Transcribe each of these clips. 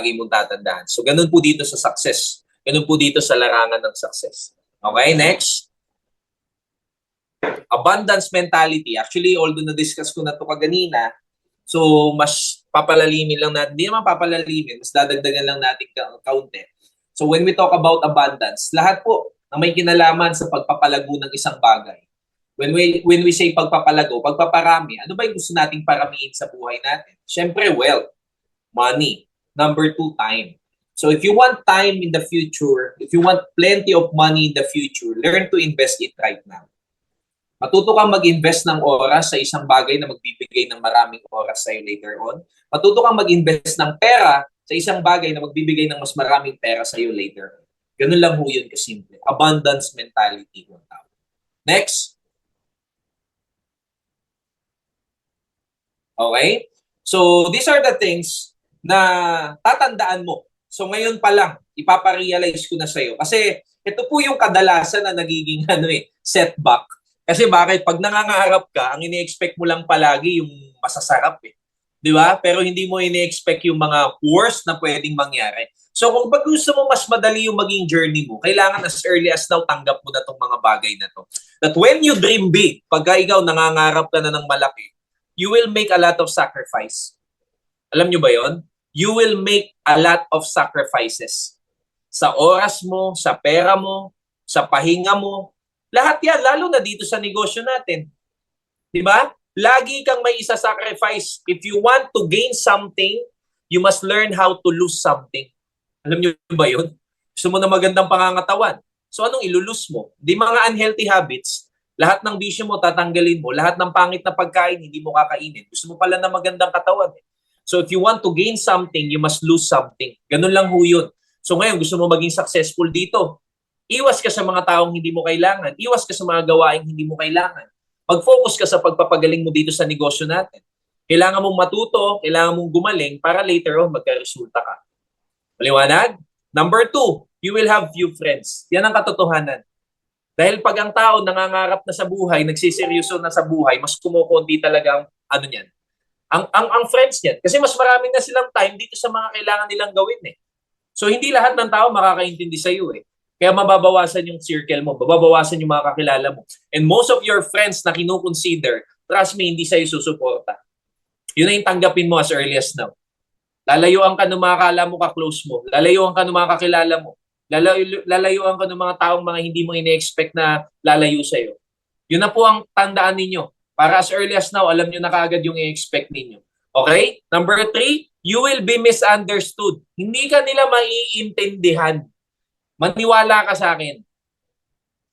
lagi mong tatandaan. So, ganun po dito sa success. Ganun po dito sa larangan ng success. Okay, next. Abundance mentality. Actually, although na-discuss ko na to kaganina, so mas papalalimin lang natin. Hindi naman papalalimin, mas dadagdagan lang natin ka- kaunti. So when we talk about abundance, lahat po na may kinalaman sa pagpapalago ng isang bagay. When we when we say pagpapalago, pagpaparami, ano ba yung gusto nating paramihin sa buhay natin? Siyempre, wealth, money. Number two, time. So if you want time in the future, if you want plenty of money in the future, learn to invest it right now. Matuto kang mag-invest ng oras sa isang bagay na magbibigay ng maraming oras sa'yo later on. Matuto kang mag-invest ng pera sa isang bagay na magbibigay ng mas maraming pera sa'yo later on. Ganun lang ho yun kasimple. Abundance mentality ng tao. Next. Okay? So, these are the things na tatandaan mo. So, ngayon pa lang, ipaparealize ko na sa'yo. Kasi, ito po yung kadalasan na nagiging ano eh, setback. Kasi bakit? Pag nangangarap ka, ang ini-expect mo lang palagi yung masasarap eh. Di ba? Pero hindi mo ini-expect yung mga worst na pwedeng mangyari. So kung pag gusto mo mas madali yung maging journey mo, kailangan as early as now tanggap mo na tong mga bagay na to. That when you dream big, pagka ikaw nangangarap ka na ng malaki, you will make a lot of sacrifice. Alam nyo ba yon? You will make a lot of sacrifices. Sa oras mo, sa pera mo, sa pahinga mo, lahat yan, lalo na dito sa negosyo natin. Di ba? Lagi kang may isa-sacrifice. If you want to gain something, you must learn how to lose something. Alam niyo ba yun? Gusto mo na magandang pangangatawan. So anong ilulus mo? Di mga unhealthy habits, lahat ng bisyo mo tatanggalin mo, lahat ng pangit na pagkain hindi mo kakainin. Gusto mo pala na magandang katawan. Eh. So if you want to gain something, you must lose something. Ganun lang ho yun. So ngayon, gusto mo maging successful dito. Iwas ka sa mga taong hindi mo kailangan. Iwas ka sa mga gawaing hindi mo kailangan. Mag-focus ka sa pagpapagaling mo dito sa negosyo natin. Kailangan mong matuto, kailangan mong gumaling para later on magka-resulta ka. Maliwanag? Number two, you will have few friends. Yan ang katotohanan. Dahil pag ang tao nangangarap na sa buhay, nagsiseryoso na sa buhay, mas kumukunti talaga ang ano niyan. Ang, ang, ang friends niyan. Kasi mas marami na silang time dito sa mga kailangan nilang gawin eh. So hindi lahat ng tao makakaintindi sa iyo eh. Kaya mababawasan yung circle mo, mababawasan yung mga kakilala mo. And most of your friends na kinukonsider, trust me, hindi sa'yo susuporta. Yun na yung tanggapin mo as early as now. Lalayuan ka ng mga kala mo ka-close mo. Lalayuan ka ng mga kakilala mo. Lalayo, lalayuan ka ng mga taong mga hindi mo ine-expect na lalayo sa'yo. Yun na po ang tandaan ninyo. Para as early as now, alam nyo na kaagad yung i-expect ninyo. Okay? Number three, you will be misunderstood. Hindi ka nila maiintindihan. Maniwala ka sa akin.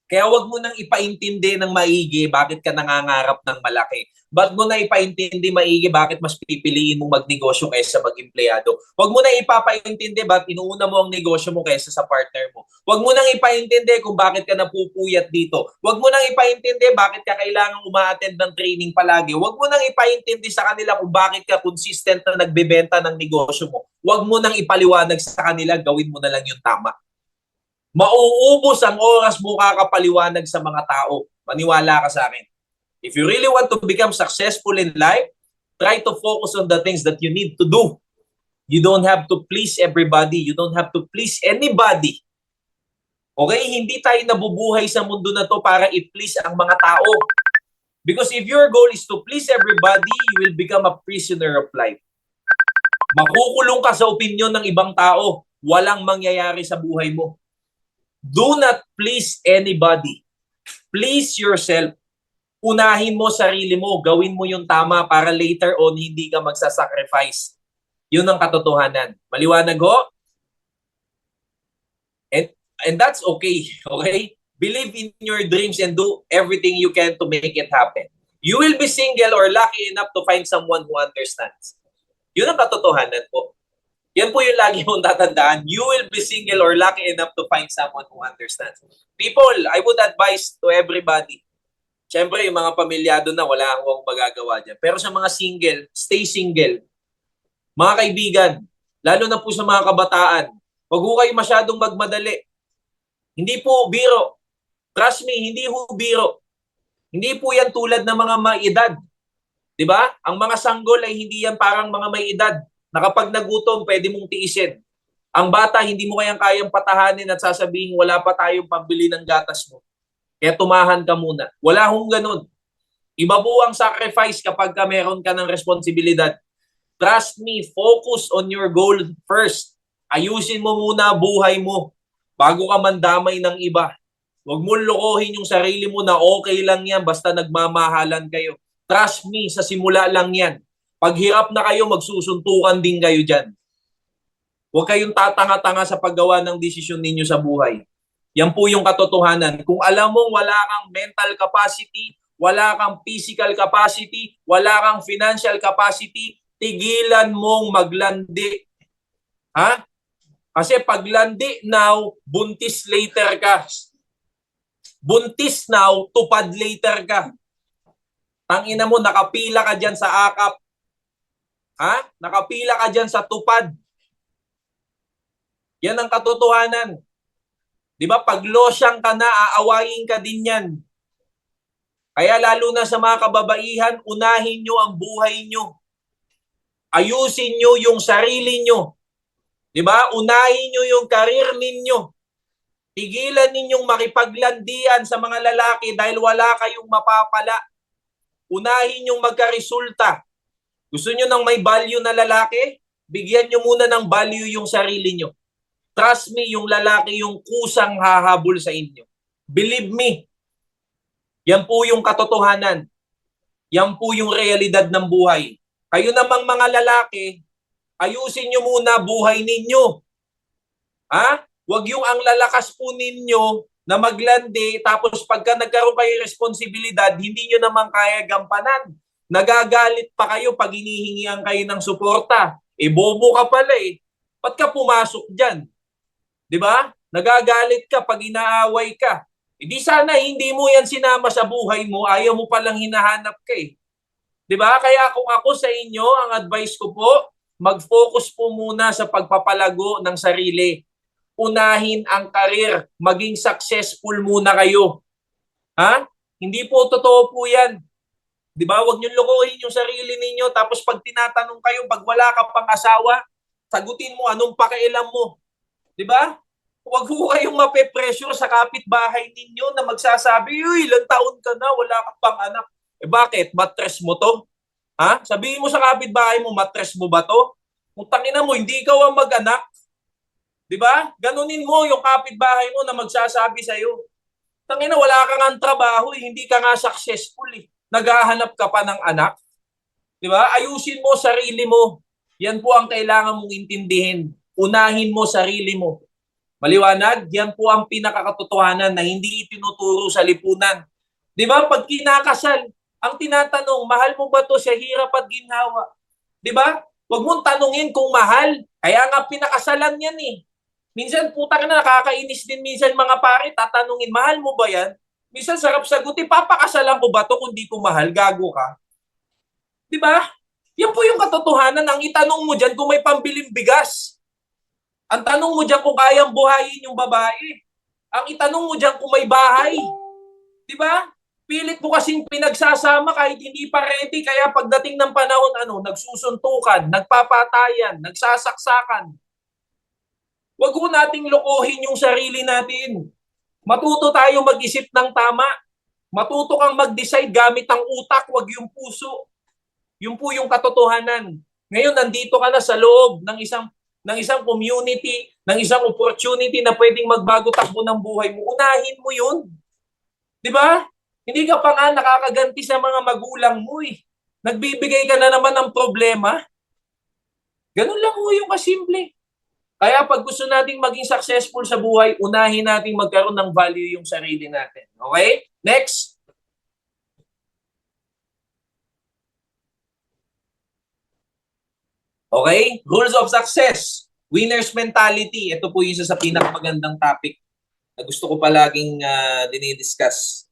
Kaya wag mo nang ipaintindi ng maigi bakit ka nangangarap ng malaki. Ba't mo na ipaintindi maigi bakit mas pipiliin mong magnegosyo kaysa mag-empleyado. Wag mo na ipapaintindi ba't inuuna mo ang negosyo mo kaysa sa partner mo. Wag mo nang ipaintindi kung bakit ka napupuyat dito. Wag mo nang ipaintindi bakit ka kailangan uma-attend ng training palagi. Wag mo nang ipaintindi sa kanila kung bakit ka consistent na nagbebenta ng negosyo mo. Wag mo nang ipaliwanag sa kanila, gawin mo na lang yung tama mauubos ang oras mo kakapaliwanag sa mga tao. Maniwala ka sa akin. If you really want to become successful in life, try to focus on the things that you need to do. You don't have to please everybody. You don't have to please anybody. Okay? Hindi tayo nabubuhay sa mundo na to para i-please ang mga tao. Because if your goal is to please everybody, you will become a prisoner of life. Makukulong ka sa opinion ng ibang tao. Walang mangyayari sa buhay mo. Do not please anybody. Please yourself. Unahin mo sarili mo. Gawin mo yung tama para later on hindi ka magsasacrifice. Yun ang katotohanan. Maliwanag ho? And, and that's okay. Okay? Believe in your dreams and do everything you can to make it happen. You will be single or lucky enough to find someone who understands. Yun ang katotohanan po. Yan po yung lagi mong tatandaan. You will be single or lucky enough to find someone who understands. People, I would advise to everybody. Siyempre, yung mga pamilyado na, wala akong magagawa dyan. Pero sa mga single, stay single. Mga kaibigan, lalo na po sa mga kabataan, huwag ho kayo masyadong magmadali. Hindi po biro. Trust me, hindi ho biro. Hindi po yan tulad ng mga may edad. 'Di ba? Ang mga sanggol ay hindi yan parang mga may edad na kapag nagutom, pwede mong tiisin. Ang bata, hindi mo kayang kayang patahanin at sasabihin, wala pa tayong pambili ng gatas mo. Kaya tumahan ka muna. Wala hong ganun. Iba po ang sacrifice kapag ka meron ka ng responsibilidad. Trust me, focus on your goal first. Ayusin mo muna buhay mo bago ka mandamay ng iba. Huwag mo lokohin yung sarili mo na okay lang yan basta nagmamahalan kayo. Trust me, sa simula lang yan. Pag hirap na kayo, magsusuntukan din kayo dyan. Huwag kayong tatanga-tanga sa paggawa ng desisyon ninyo sa buhay. Yan po yung katotohanan. Kung alam mong wala kang mental capacity, wala kang physical capacity, wala kang financial capacity, tigilan mong maglandi. Ha? Kasi paglandi now, buntis later ka. Buntis now, tupad later ka. Tangina mo, nakapila ka dyan sa akap. Ha? Nakapila ka dyan sa tupad. Yan ang katotohanan. Di ba? Pag losyang ka na, aawayin ka din yan. Kaya lalo na sa mga kababaihan, unahin nyo ang buhay nyo. Ayusin nyo yung sarili nyo. Di ba? Unahin nyo yung karir ninyo. Tigilan ninyong makipaglandian sa mga lalaki dahil wala kayong mapapala. Unahin yung magkaresulta. Gusto nyo ng may value na lalaki? Bigyan nyo muna ng value yung sarili nyo. Trust me, yung lalaki yung kusang hahabol sa inyo. Believe me. Yan po yung katotohanan. Yan po yung realidad ng buhay. Kayo namang mga lalaki, ayusin nyo muna buhay ninyo. Ha? Huwag yung ang lalakas po ninyo na maglandi tapos pagka nagkaroon kayo responsibilidad, hindi nyo naman kaya gampanan. Nagagalit pa kayo pag hinihingihan kayo ng suporta. Eh, bobo ka pala eh. Ba't ka pumasok dyan? Di ba? Nagagalit ka pag inaaway ka. E di sana hindi mo yan sinama sa buhay mo, ayaw mo palang hinahanap ka eh. Di ba? Kaya kung ako sa inyo, ang advice ko po, mag-focus po muna sa pagpapalago ng sarili. Unahin ang karir, maging successful muna kayo. Ha? Hindi po totoo po yan. Di ba? Huwag niyo lokohin yung sarili ninyo tapos pag tinatanong kayo, pag wala ka pang asawa, sagutin mo anong pakialam mo. Di ba? Huwag po kayong mape-pressure sa kapitbahay ninyo na magsasabi, Uy, ilang taon ka na, wala ka pang anak. Eh bakit? Matres mo to? Ha? Sabihin mo sa kapitbahay mo, matres mo ba to? Kung tangina mo, hindi ikaw ang mag-anak. Di ba? Ganunin mo yung kapitbahay mo na magsasabi sa'yo. Tangina, wala kang ang trabaho, eh. hindi ka nga successful. Eh. Naghahanap ka pa ng anak. Di ba? Ayusin mo sarili mo. Yan po ang kailangan mong intindihin. Unahin mo sarili mo. Maliwanag, yan po ang pinakakatotohanan na hindi itinuturo sa lipunan. Di ba? Pag kinakasal, ang tinatanong, mahal mo ba to sa hirap at ginhawa? Di ba? Huwag mong tanungin kung mahal. Kaya nga pinakasalan yan eh. Minsan putang na nakakainis din minsan mga pare, tatanungin, mahal mo ba yan? Minsan sarap sagutin, papakasalan ko ba to kung di ko mahal? Gago ka. Di ba? Yan po yung katotohanan. Ang itanong mo dyan kung may pambiling bigas. Ang tanong mo dyan kung kayang buhayin yung babae. Ang itanong mo dyan kung may bahay. Di ba? Pilit mo kasing pinagsasama kahit hindi pa ready. Kaya pagdating ng panahon, ano, nagsusuntukan, nagpapatayan, nagsasaksakan. Huwag ko nating lokohin yung sarili natin. Matuto tayo mag-isip ng tama. Matuto kang mag-decide gamit ang utak, wag yung puso. Yun po yung katotohanan. Ngayon, nandito ka na sa loob ng isang ng isang community, ng isang opportunity na pwedeng magbago takbo ng buhay mo. Unahin mo yun. Di ba? Hindi ka pa nga nakakaganti sa mga magulang mo eh. Nagbibigay ka na naman ng problema. Ganun lang mo yung kasimple. Kaya pag gusto nating maging successful sa buhay, unahin nating magkaroon ng value yung sarili natin. Okay? Next. Okay? Rules of success. Winner's mentality. Ito po yung isa sa pinakamagandang topic na gusto ko palaging uh, dinidiscuss.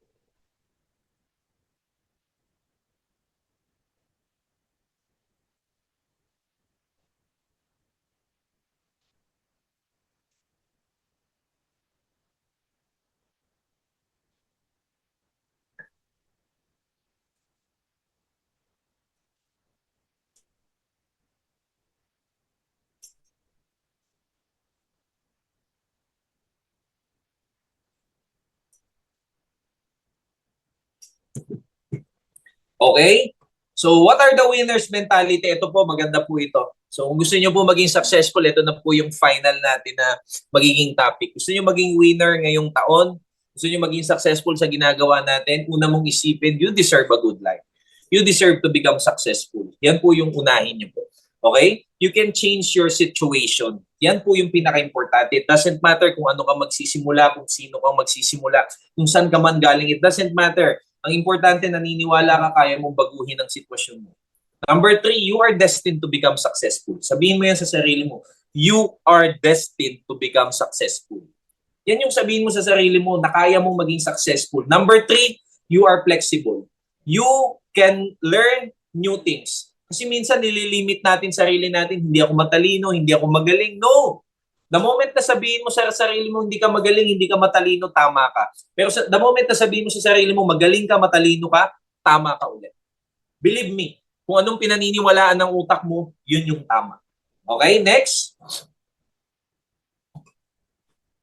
Okay? So, what are the winners mentality? Ito po, maganda po ito. So, kung gusto niyo po maging successful, ito na po yung final natin na magiging topic. Gusto niyo maging winner ngayong taon? Gusto niyo maging successful sa ginagawa natin? Una mong isipin, you deserve a good life. You deserve to become successful. Yan po yung unahin niyo po. Okay? You can change your situation. Yan po yung pinaka-importante. It doesn't matter kung ano ka magsisimula, kung sino ka magsisimula, kung saan ka man galing. It doesn't matter. Ang importante, naniniwala ka, kaya mong baguhin ang sitwasyon mo. Number three, you are destined to become successful. Sabihin mo yan sa sarili mo. You are destined to become successful. Yan yung sabihin mo sa sarili mo na kaya mong maging successful. Number three, you are flexible. You can learn new things. Kasi minsan nililimit natin sarili natin, hindi ako matalino, hindi ako magaling. No! The moment na sabihin mo sa sarili mo, hindi ka magaling, hindi ka matalino, tama ka. Pero sa, the moment na sabihin mo sa sarili mo, magaling ka, matalino ka, tama ka ulit. Believe me, kung anong pinaniniwalaan ng utak mo, yun yung tama. Okay, next.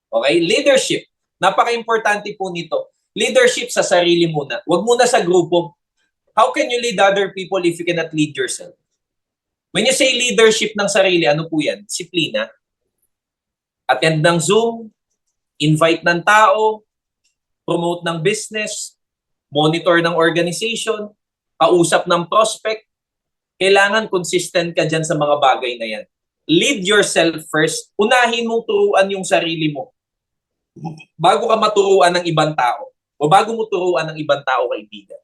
Okay, leadership. Napaka-importante po nito. Leadership sa sarili muna. Huwag muna sa grupo. How can you lead other people if you cannot lead yourself? When you say leadership ng sarili, ano po yan? Disiplina. Attend ng Zoom, invite ng tao, promote ng business, monitor ng organization, kausap ng prospect. Kailangan consistent ka dyan sa mga bagay na yan. Lead yourself first. Unahin mong turuan yung sarili mo bago ka maturuan ng ibang tao o bago mo turuan ng ibang tao kaibigan.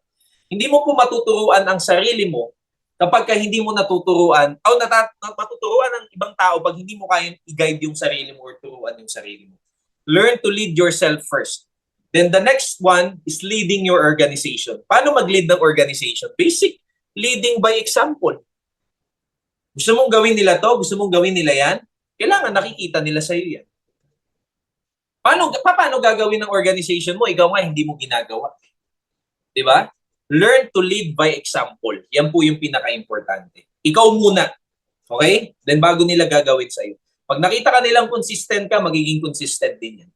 Hindi mo po matuturuan ang sarili mo kapag ka hindi mo natuturuan o nata- matuturuan ng ibang tao pag hindi mo kayang i-guide yung sarili mo or turuan yung sarili mo. Learn to lead yourself first. Then the next one is leading your organization. Paano mag-lead ng organization? Basic, leading by example. Gusto mong gawin nila to? Gusto mong gawin nila yan? Kailangan nakikita nila sa iyo yan. Paano, pa- paano gagawin ng organization mo? Ikaw nga hindi mo ginagawa. Di ba? Learn to lead by example. Yan po yung pinaka-importante. Ikaw muna. Okay? Then bago nila gagawin sa'yo. Pag nakita ka nilang consistent ka, magiging consistent din yan.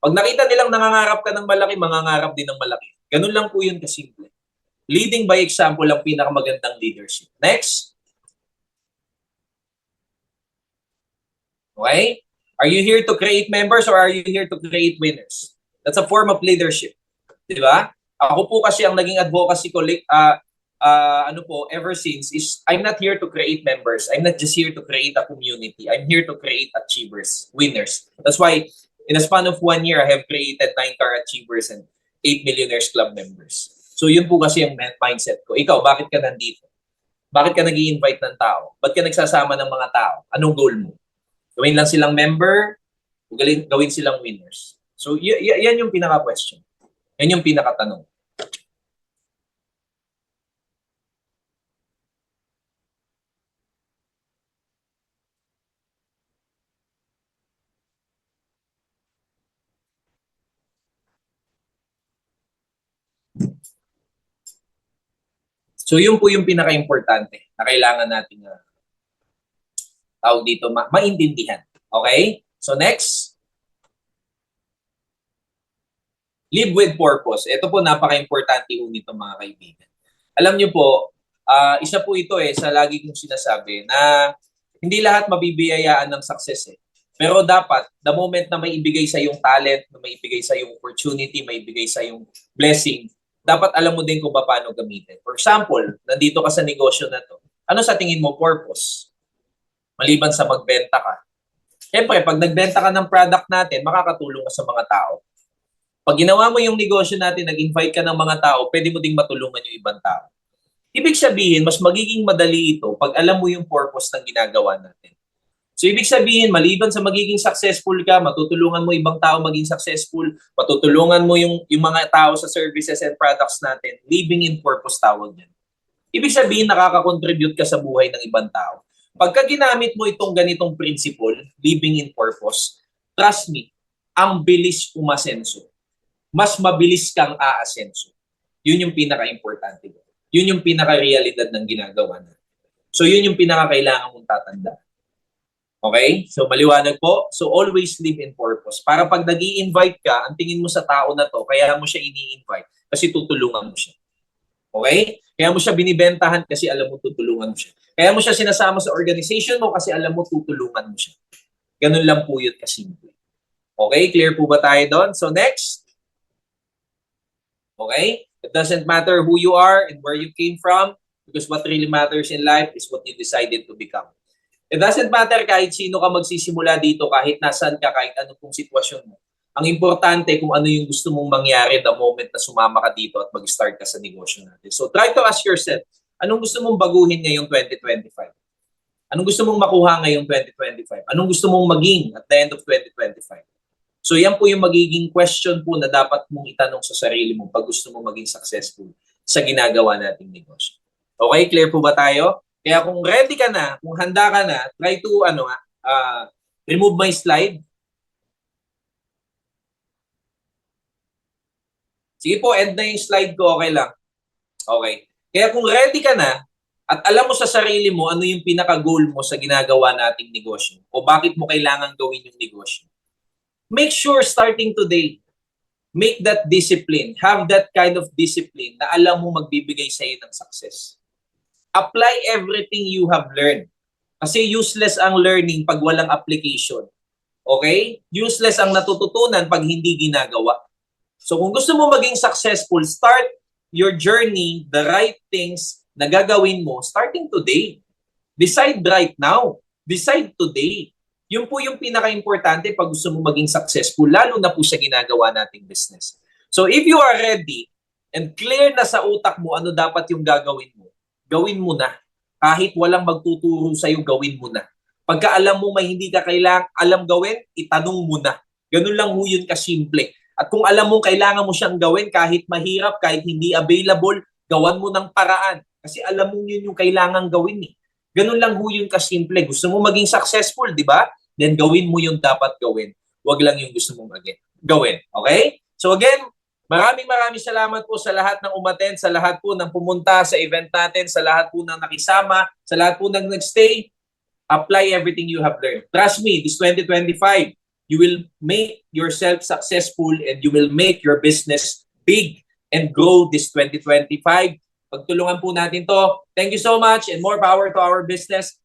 Pag nakita nilang nangangarap ka ng malaki, mangangarap din ng malaki. Ganun lang po yun kasimple. Leading by example ang pinakamagandang leadership. Next. Okay? Are you here to create members or are you here to create winners? That's a form of leadership. Di ba? Ako po kasi ang naging advocacy ko, uh, uh, ano po, ever since is I'm not here to create members. I'm not just here to create a community. I'm here to create achievers, winners. That's why in a span of one year, I have created 9-car achievers and 8 millionaires club members. So yun po kasi yung mindset ko. Ikaw, bakit ka nandito? Bakit ka nag invite ng tao? Ba't ka nagsasama ng mga tao? Anong goal mo? Gawin lang silang member, gawin, gawin silang winners. So, y- y- yan yung pinaka-question. Yan yung pinaka-tanong. So, yun po yung pinaka-importante na kailangan natin uh, tawag dito, ma- maintindihan. Okay? So next, live with purpose. Ito po napaka-importante po nito mga kaibigan. Alam niyo po, uh, isa po ito eh sa lagi kong sinasabi na hindi lahat mabibiyayaan ng success eh. Pero dapat, the moment na may ibigay sa yung talent, na may ibigay sa yung opportunity, may ibigay sa yung blessing, dapat alam mo din kung paano gamitin. For example, nandito ka sa negosyo na to. Ano sa tingin mo purpose? maliban sa magbenta ka. Siyempre, pag nagbenta ka ng product natin, makakatulong ka sa mga tao. Pag ginawa mo yung negosyo natin, nag-invite ka ng mga tao, pwede mo ding matulungan yung ibang tao. Ibig sabihin, mas magiging madali ito pag alam mo yung purpose ng ginagawa natin. So, ibig sabihin, maliban sa magiging successful ka, matutulungan mo ibang tao maging successful, matutulungan mo yung, yung mga tao sa services and products natin, living in purpose tawag yan. Ibig sabihin, nakaka-contribute ka sa buhay ng ibang tao. Pagka ginamit mo itong ganitong principle, living in purpose, trust me, ang bilis umasenso. Mas mabilis kang aasenso. Yun yung pinaka-importante. Yun yung pinaka-realidad ng ginagawa na. So yun yung pinaka-kailangan mong tatandaan. Okay? So maliwanag po. So always live in purpose. Para pag nag invite ka, ang tingin mo sa tao na to, kaya mo siya ini-invite kasi tutulungan mo siya. Okay? Kaya mo siya binibentahan kasi alam mo tutulungan mo siya. Kaya mo siya sinasama sa organization mo kasi alam mo tutulungan mo siya. Ganun lang po yun kasimple. Okay? Clear po ba tayo doon? So next. Okay? It doesn't matter who you are and where you came from because what really matters in life is what you decided to become. It doesn't matter kahit sino ka magsisimula dito, kahit nasan ka, kahit ano pong sitwasyon mo. Ang importante kung ano yung gusto mong mangyari the moment na sumama ka dito at mag-start ka sa negosyo natin. So try to ask yourself, anong gusto mong baguhin ngayong 2025? Anong gusto mong makuha ngayong 2025? Anong gusto mong maging at the end of 2025? So yan po yung magiging question po na dapat mong itanong sa sarili mo pag gusto mong maging successful sa ginagawa nating negosyo. Okay, clear po ba tayo? Kaya kung ready ka na, kung handa ka na, try to ano ah, ah, remove my slide. Sige po, end na yung slide ko, okay lang. Okay. Kaya kung ready ka na, at alam mo sa sarili mo ano yung pinaka-goal mo sa ginagawa nating negosyo o bakit mo kailangan gawin yung negosyo, make sure starting today, make that discipline, have that kind of discipline na alam mo magbibigay sa iyo ng success. Apply everything you have learned. Kasi useless ang learning pag walang application. Okay? Useless ang natututunan pag hindi ginagawa. So kung gusto mo maging successful, start your journey, the right things na gagawin mo starting today. Decide right now. Decide today. Yun po yung pinaka-importante pag gusto mo maging successful, lalo na po sa ginagawa nating business. So if you are ready and clear na sa utak mo ano dapat yung gagawin mo, gawin mo na. Kahit walang magtuturo sa'yo, gawin mo na. Pagka alam mo may hindi ka kailangan alam gawin, itanong mo na. Ganun lang ho yun kasimple. At kung alam mo kailangan mo siyang gawin kahit mahirap, kahit hindi available, gawan mo ng paraan. Kasi alam mo yun yung kailangan gawin eh. Ganun lang ho yun kasimple. Gusto mo maging successful, di ba? Then gawin mo yung dapat gawin. Huwag lang yung gusto mong agad gawin. Okay? So again, maraming maraming salamat po sa lahat ng umaten, sa lahat po ng pumunta sa event natin, sa lahat po ng nakisama, sa lahat po ng nagstay. Apply everything you have learned. Trust me, this 2025, you will make yourself successful and you will make your business big and grow this 2025. Pagtulungan po natin to. Thank you so much and more power to our business.